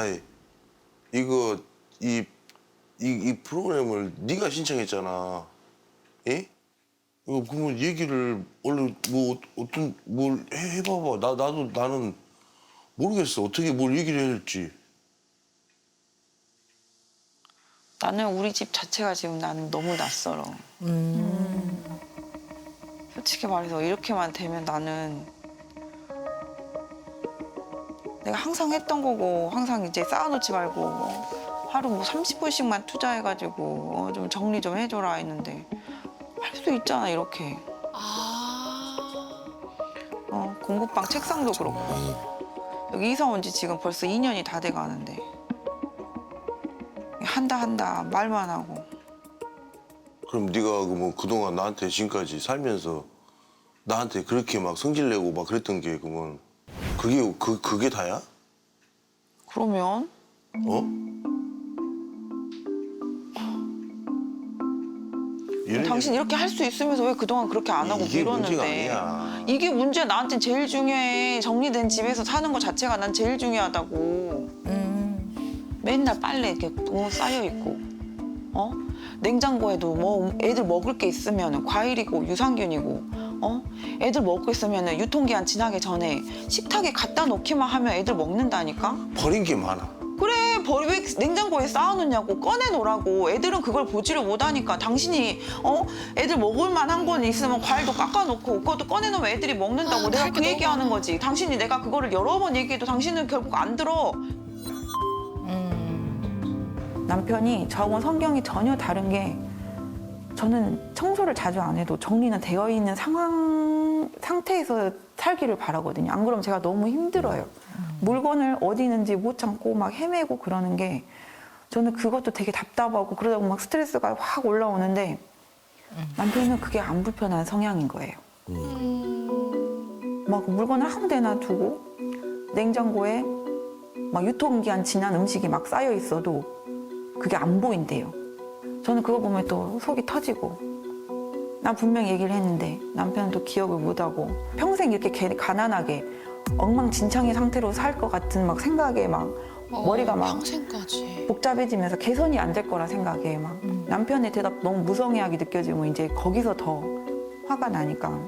아이 이거 이, 이, 이 프로그램을 네가 신청했잖아. 예? 이거 그러면 얘기를 얼른 뭐 어- 어떤 뭘 해, 해봐봐. 나 나도 나는 모르겠어. 어떻게 뭘 얘기를 해야 될지. 나는 우리 집 자체가 지금 나는 너무 낯설어. 솔직히 말해서 이렇게만 되면 나는 내가 항상 했던 거고 항상 이제 쌓아놓지 말고 뭐 하루 뭐 30분씩만 투자해가지고 어, 좀 정리 좀 해줘라 했는데 할 수 있잖아 이렇게. 어, 공부방 책상도 그렇고. 여기 이사 온 지 지금 벌써 2년이 다 돼가는데. 한다 한다 말만 하고. 그럼 네가 그뭐 그동안 나한테 지금까지 살면서 나한테 그렇게 막 성질 내고 막 그랬던 게 그러면 그게 그 그게 다야? 그러면 어? 이런 당신 이렇게 할 수 있으면서 왜 그동안 그렇게 안 하고 이게 문제가 미뤘는데 아니야. 이게 문제야 나한테 제일 중요해 정리된 집에서 사는 것 자체가 난 제일 중요하다고 맨날 빨래 이렇게 너무 쌓여 있고 어? 냉장고에도 뭐 애들 먹을 게 있으면 과일이고 유산균이고 어? 애들 먹고 있으면 유통기한 지나기 전에 식탁에 갖다 놓기만 하면 애들 먹는다니까? 버린 게 많아. 그래 버리 왜 냉장고에 쌓아놓냐고. 꺼내놓으라고. 애들은 그걸 보지를 못하니까. 당신이 어? 애들 먹을 만한 건 있으면 과일도 깎아놓고 그것도 꺼내놓으면 애들이 먹는다고 아, 내가 그 얘기하는. 거지. 당신이 내가 그거를 여러 번 얘기해도 당신은 결국 안 들어 남편이 저하고는 성경이 전혀 다른 게 저는 청소를 자주 안 해도 정리는 되어 있는 상황 상태에서 살기를 바라거든요. 안 그러면 제가 너무 힘들어요. 물건을 어디 있는지 못 참고 막 헤매고 그러는 게 저는 그것도 되게 답답하고 그러다 보면 막 스트레스가 확 올라오는데 남편은 그게 안 불편한 성향인 거예요. 막 물건을 아무 데나 두고 냉장고에 막 유통기한 지난 음식이 막 쌓여 있어도 그게 안 보인대요. 저는 그거 보면 또 속이 터지고. 난 분명 얘기를 했는데 남편은 또 기억을 못하고 평생 이렇게 개- 가난하게 엉망진창의 상태로 살 것 같은 막 생각에 막 머리가 막 어, 평생까지. 복잡해지면서 개선이 안 될 거라 생각에 막 남편의 대답 너무 무성의하게 느껴지면 이제 거기서 더 화가 나니까